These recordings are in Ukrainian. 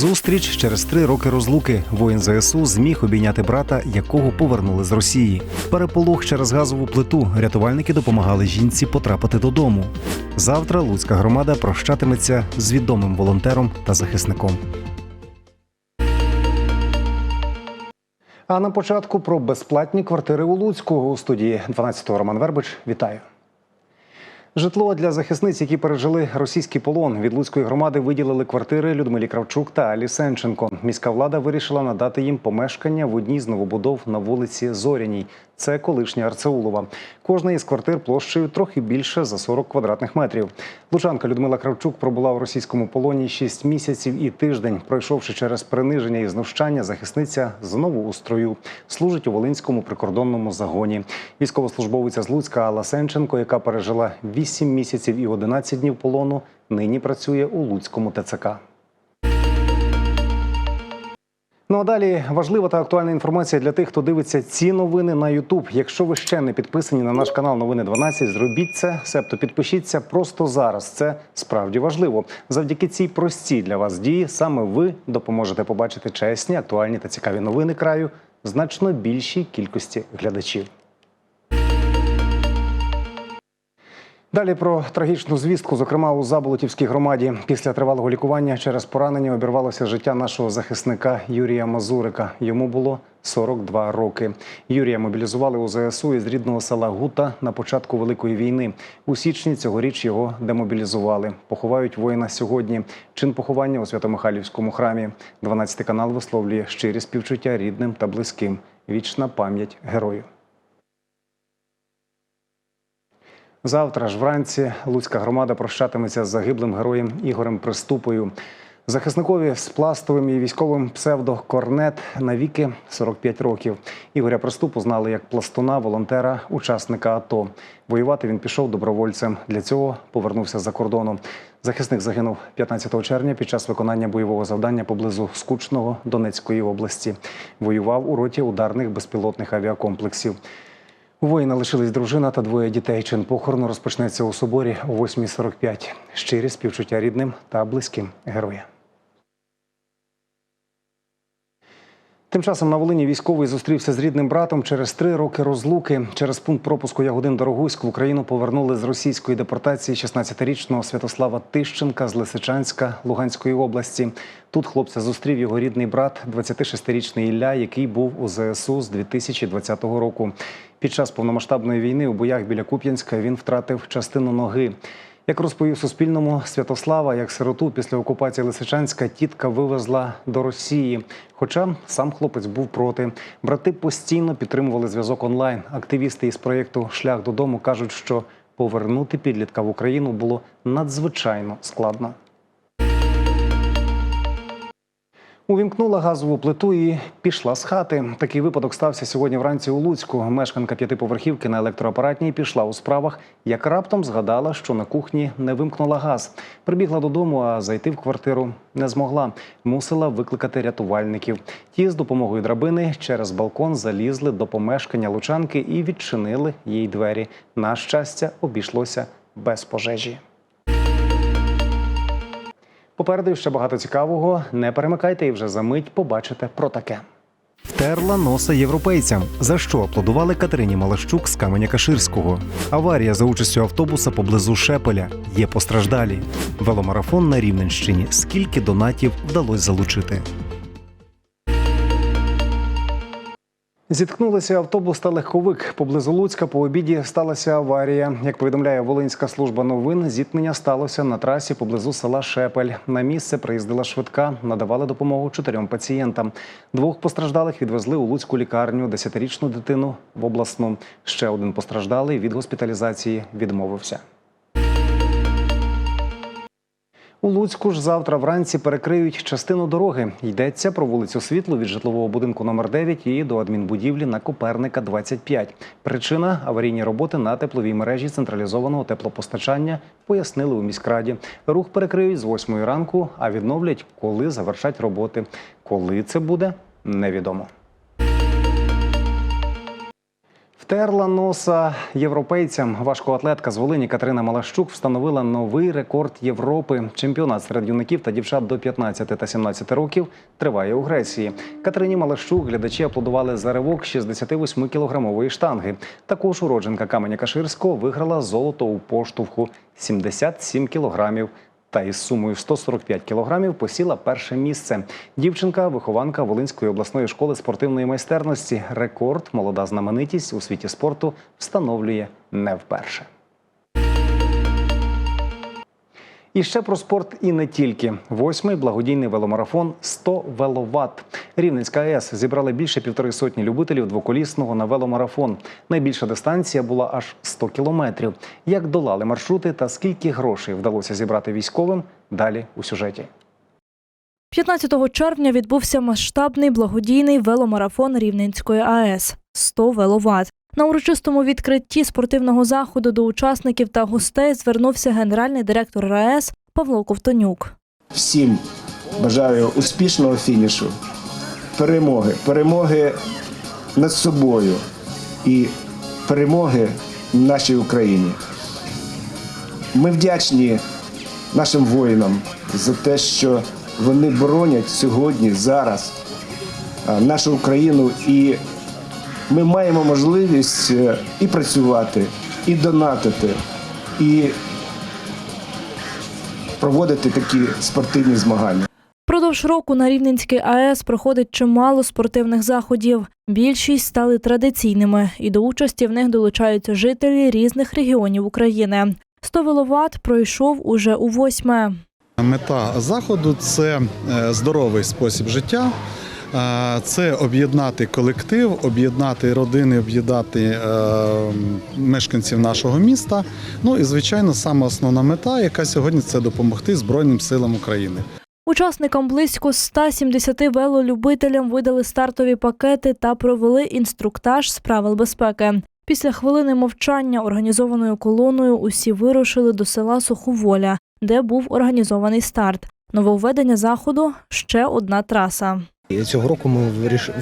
Зустріч через три роки розлуки. Воїн ЗСУ зміг обійняти брата, якого повернули з Росії. Переполох через газову плиту. Рятувальники допомагали жінці потрапити додому. Завтра Луцька громада прощатиметься з відомим волонтером та захисником. А на початку про безплатні квартири у Луцьку у студії 12-го Роман Вербич. Вітаю. Житло для захисниць, які пережили російський полон від Луцької громади, виділили квартири Людмилі Кравчук та Алі Сенченко. Міська влада вирішила надати їм помешкання в одній з новобудов на вулиці Зоряній. Це колишня Арцеулова. Кожна із квартир площею трохи більше за 40 квадратних метрів. Лучанка Людмила Кравчук пробула в російському полоні 6 місяців і тиждень. Пройшовши через приниження і знущання, захисниця знову у строю служить у Волинському прикордонному загоні. Військовослужбовиця з Луцька Алла Сенченко, яка пережила 8 місяців і 11 днів полону, нині працює у Луцькому ТЦК. Ну а далі важлива та актуальна інформація для тих, хто дивиться ці новини на Ютуб. Якщо ви ще не підписані на наш канал Новини 12, зробіть це, себто підпишіться просто зараз. Це справді важливо. Завдяки цій простій для вас дії саме ви допоможете побачити чесні, актуальні та цікаві новини краю значно більшій кількості глядачів. Далі про трагічну звістку, зокрема у Заболотівській громаді. Після тривалого лікування через поранення обірвалося життя нашого захисника Юрія Мазурика. Йому було 42 роки. Юрія мобілізували у ЗСУ із рідного села Гута на початку Великої війни. У січні цьогоріч його демобілізували. Поховають воїна сьогодні. Чин поховання у Свято-Михайлівському храмі. 12 канал висловлює щирі співчуття рідним та близьким. Вічна пам'ять герою. Завтра ж вранці Луцька громада прощатиметься з загиблим героєм Ігорем Приступою. Захисникові з пластовим і військовим псевдо Корнет навіки 45 років. Ігоря Приступу знали як пластуна, волонтера, учасника АТО. Воювати він пішов добровольцем. Для цього повернувся за кордону. Захисник загинув 15 червня під час виконання бойового завдання поблизу Скучного Донецької області. Воював у роті ударних безпілотних авіакомплексів. У воїна лишились дружина та двоє дітей. Чин похорону розпочнеться у соборі о 8.45. Щирі співчуття рідним та близьким героя. Тим часом на Волині військовий зустрівся з рідним братом через три роки розлуки. Через пункт пропуску Ягодин Дорогуськ в Україну повернули з російської депортації 16-річного Святослава Тищенка з Лисичанська Луганської області. Тут хлопця зустрів його рідний брат, 26-річний Ілля, який був у ЗСУ з 2020 року. Під час повномасштабної війни у боях біля Куп'янська він втратив частину ноги. Як розповів Суспільному Святослава, як сироту після окупації Лисичанська тітка вивезла до Росії. Хоча сам хлопець був проти. Брати постійно підтримували зв'язок онлайн. Активісти із проєкту Шлях додому кажуть, що повернути підлітка в Україну було надзвичайно складно. Увімкнула газову плиту і пішла з хати. Такий випадок стався сьогодні вранці у Луцьку. Мешканка п'ятиповерхівки на електроапаратній пішла у справах, як раптом згадала, що на кухні не вимкнула газ. Прибігла додому, а зайти в квартиру не змогла. Мусила викликати рятувальників. Ті з допомогою драбини через балкон залізли до помешкання лучанки і відчинили їй двері. На щастя, обійшлося без пожежі. Попереду ще багато цікавого. Не перемикайте і вже за мить побачите про таке. Втерла носа європейцям, за що аплодували Катерині Малащук з каменя Каширського. Аварія за участю автобуса поблизу Шепеля. Є постраждалі. Веломарафон на Рівненщині. Скільки донатів вдалося залучити? Зіткнулися автобус та легковик. Поблизу Луцька по обіді сталася аварія. Як повідомляє Волинська служба новин, зіткнення сталося на трасі поблизу села Шепель. На місце приїздила швидка, надавали допомогу чотирьом пацієнтам. Двох постраждалих відвезли у Луцьку лікарню, десятирічну дитину в обласну. Ще один постраждалий від госпіталізації відмовився. У Луцьку ж завтра вранці перекриють частину дороги. Йдеться про вулицю Світлу від житлового будинку номер 9 і до адмінбудівлі на Коперника 25. Причина аварійні роботи на тепловій мережі централізованого теплопостачання пояснили у міськраді. Рух перекриють з 8 ранку, а відновлять, коли завершать роботи. Коли це буде, невідомо. Втерла носа європейцям. Важкоатлетка з Волині Катерина Малащук встановила новий рекорд Європи. Чемпіонат серед юнаків та дівчат до 15 та 17 років триває у Греції. Катерині Малащук глядачі аплодували за ривок 68-кілограмової штанги. Також уродженка Каменя Каширського виграла золото у поштовху 77 кілограмів. Та із сумою 145 кілограмів посіла перше місце. Дівчинка, вихованка Волинської обласної школи спортивної майстерності. Рекорд молода знаменитість у світі спорту встановлює не вперше. І ще про спорт і не тільки. Восьмий благодійний веломарафон 100 веловат. Рівненська АЕС зібрали більше півтори сотні любителів двоколісного на веломарафон. Найбільша дистанція була аж 100 кілометрів. Як долали маршрути та скільки грошей вдалося зібрати військовим? Далі у сюжеті. 15 червня відбувся масштабний благодійний веломарафон Рівненської АЕС 100 веловат. На урочистому відкритті спортивного заходу до учасників та гостей звернувся генеральний директор РАЕС Павло Ковтонюк. Всім бажаю успішного фінішу, перемоги, перемоги над собою і перемоги нашій Україні. Ми вдячні нашим воїнам за те, що вони боронять сьогодні, зараз нашу Україну, і ми маємо можливість е, і працювати, і донатити, і проводити такі спортивні змагання. Продовж року на Рівненській АЕС проходить чимало спортивних заходів. Більшість стали традиційними, і до участі в них долучаються жителі різних регіонів України. 100 веловат пройшов уже у восьме. Мета заходу це е, здоровий спосіб життя. Це об'єднати колектив, об'єднати родини, об'єднати е, мешканців нашого міста. Ну і звичайно, саме основна мета, яка сьогодні це допомогти Збройним силам України. Учасникам близько 170 велолюбителям видали стартові пакети та провели інструктаж з правил безпеки. Після хвилини мовчання організованою колоною усі вирушили до села Суховоля, де був організований старт. Нововведення заходу ще одна траса. Цього року ми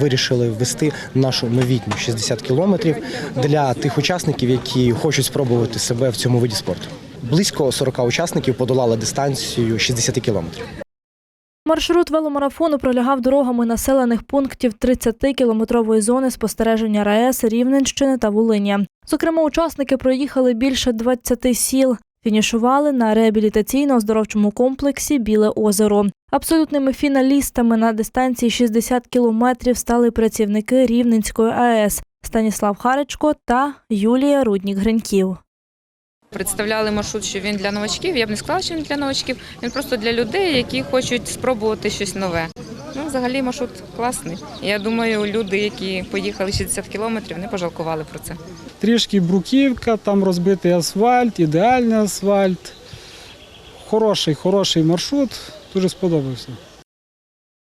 вирішили ввести нашу новітню 60 кілометрів для тих учасників, які хочуть спробувати себе в цьому виді спорту. Близько 40 учасників подолали дистанцію 60 кілометрів. Маршрут веломарафону пролягав дорогами населених пунктів 30-кілометрової зони спостереження РаЕС Рівненщини та Волині. Зокрема, учасники проїхали більше 20 сіл. Фінішували на реабілітаційно-оздоровчому комплексі Біле озеро. Абсолютними фіналістами на дистанції 60 кілометрів стали працівники Рівненської АЕС Станіслав Харичко та Юлія Руднік Гриньків. Представляли маршрут, що він для новачків. Я б не сказала, що він для новачків. Він просто для людей, які хочуть спробувати щось нове. Ну, взагалі, маршрут класний. Я думаю, люди, які поїхали 60 кілометрів, не пожалкували про це. Трішки бруківка, там розбитий асфальт, ідеальний асфальт. Хороший, хороший маршрут, дуже сподобався.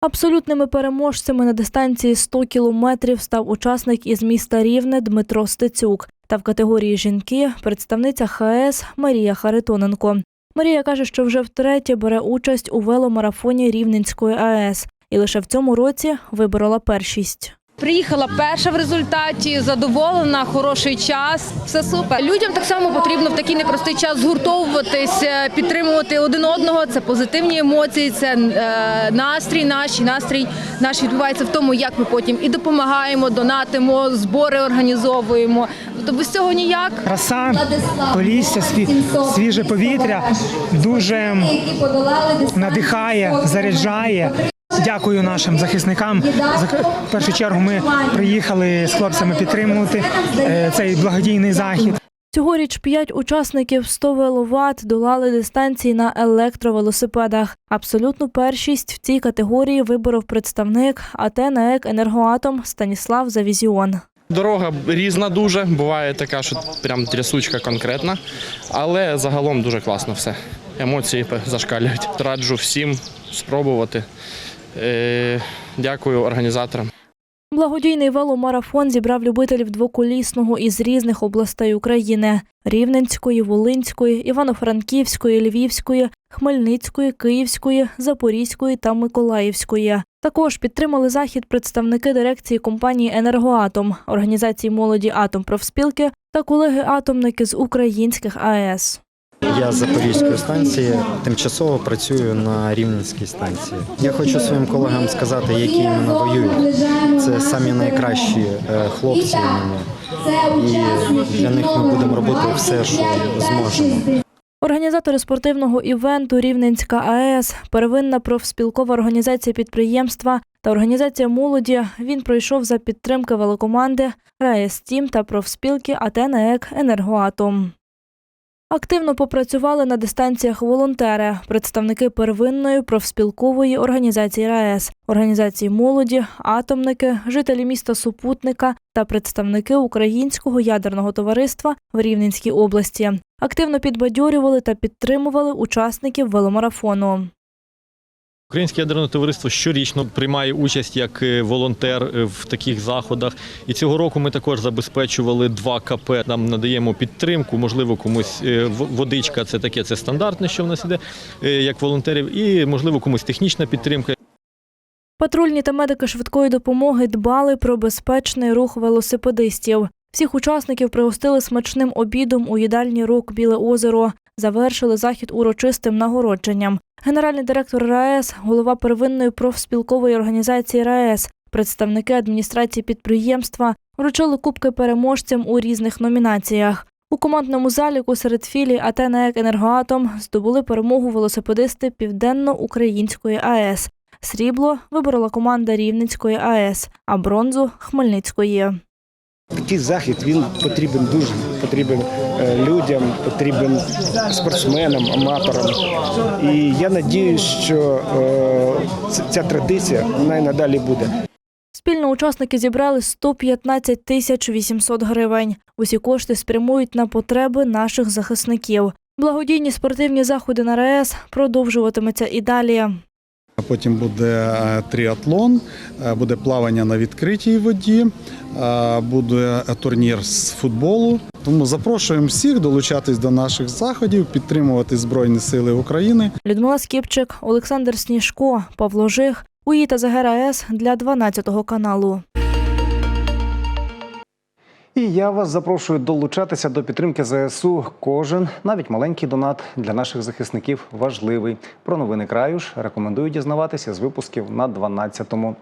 Абсолютними переможцями на дистанції 100 кілометрів став учасник із міста Рівне Дмитро Стецюк та в категорії жінки представниця ХС Марія Харитоненко. Марія каже, що вже втретє бере участь у веломарафоні Рівненської АЕС і лише в цьому році виборола першість. Приїхала перша в результаті, задоволена, хороший час, все супер. Людям так само потрібно в такий непростий час згуртовуватись, е, підтримувати один одного. Це позитивні емоції, це е, настрій наш, і настрій наш відбувається в тому, як ми потім і допомагаємо, донатимо, збори організовуємо. Тобто без цього ніяк. краса, полісся, свіже повітря дуже надихає, заряджає. Дякую нашим захисникам. За в першу чергу ми приїхали з хлопцями підтримувати е, цей благодійний захід. Цьогоріч п'ять учасників 100 веловат долали дистанції на електровелосипедах. Абсолютну першість в цій категорії виборов представник АТ «НАЕК Енергоатом Станіслав Завізіон. Дорога різна дуже. Буває така, що прям трясучка конкретна, але загалом дуже класно все. Емоції зашкалюють. Раджу всім спробувати. Е, Дякую організаторам. Благодійний веломарафон зібрав любителів двоколісного із різних областей України: Рівненської, Волинської, Івано-Франківської, Львівської, Хмельницької, Київської, Запорізької та Миколаївської. Також підтримали захід представники дирекції компанії Енергоатом, організації молоді Атом профспілки та колеги-атомники з українських АЕС. Я з Запорізької станції тимчасово працюю на Рівненській станції. Я хочу своїм колегам сказати, які іменно воюють. Це самі найкращі е, хлопці. І для них ми будемо робити все, що зможемо. Організатори спортивного івенту Рівненська АЕС, первинна профспілкова організація підприємства та організація молоді. Він пройшов за підтримки велокоманди РаЕС Тім та профспілки АТНЕК Енергоатом. Активно попрацювали на дистанціях волонтери, представники первинної профспілкової організації РаЕС, організації молоді, атомники, жителі міста Супутника та представники Українського ядерного товариства в Рівненській області. Активно підбадьорювали та підтримували учасників веломарафону. Українське ядерне товариство щорічно приймає участь як е, волонтер е, в таких заходах. І цього року ми також забезпечували два КП. Нам надаємо підтримку, можливо, комусь е, водичка це таке, це стандартне, що в нас іде як волонтерів, і можливо комусь технічна підтримка. Патрульні та медики швидкої допомоги дбали про безпечний рух велосипедистів. Всіх учасників пригостили смачним обідом у їдальні «Рок Біле озеро. Завершили захід урочистим нагородженням. Генеральний директор РаЕС, голова первинної профспілкової організації РаЕС, представники адміністрації підприємства вручили кубки переможцям у різних номінаціях. У командному заліку серед філій АТНЕК «Енергоатом» здобули перемогу велосипедисти Південно-Української АЕС. Срібло виборола команда Рівненської АЕС, а бронзу Хмельницької. Такий захід він потрібен дуже потрібен людям, потрібен спортсменам, аматорам. І я надіюсь, що е, ця традиція вона надалі буде. Спільно учасники зібрали 115 тисяч 800 гривень. Усі кошти спрямують на потреби наших захисників. Благодійні спортивні заходи на РаЕС продовжуватимуться і далі. Потім буде е, тріатлон, е, буде плавання на відкритій воді, е, буде турнір з футболу. Тому запрошуємо всіх долучатись до наших заходів, підтримувати Збройні Сили України. Людмила Скіпчик, Олександр Сніжко, Павло Жих, УІ та ЗГР для 12 каналу. І я вас запрошую долучатися до підтримки ЗСУ. Кожен, навіть маленький донат для наших захисників важливий. Про новини краю ж рекомендую дізнаватися з випусків на 12-му.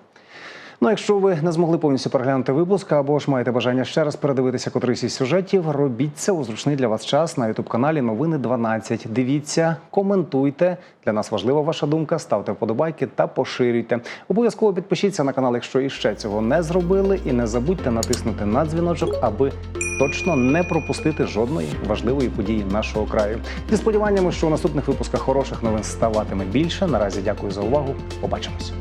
Ну, якщо ви не змогли повністю переглянути випуск або ж маєте бажання ще раз передивитися котрийсь із сюжетів, робіть це у зручний для вас час на ютуб каналі Новини 12. Дивіться, коментуйте. Для нас важлива ваша думка. Ставте вподобайки та поширюйте. Обов'язково підпишіться на канал, якщо іще цього не зробили, і не забудьте натиснути на дзвіночок, аби точно не пропустити жодної важливої події нашого краю. Зі сподіваннями, що у наступних випусках хороших новин ставатиме більше. Наразі дякую за увагу. Побачимось.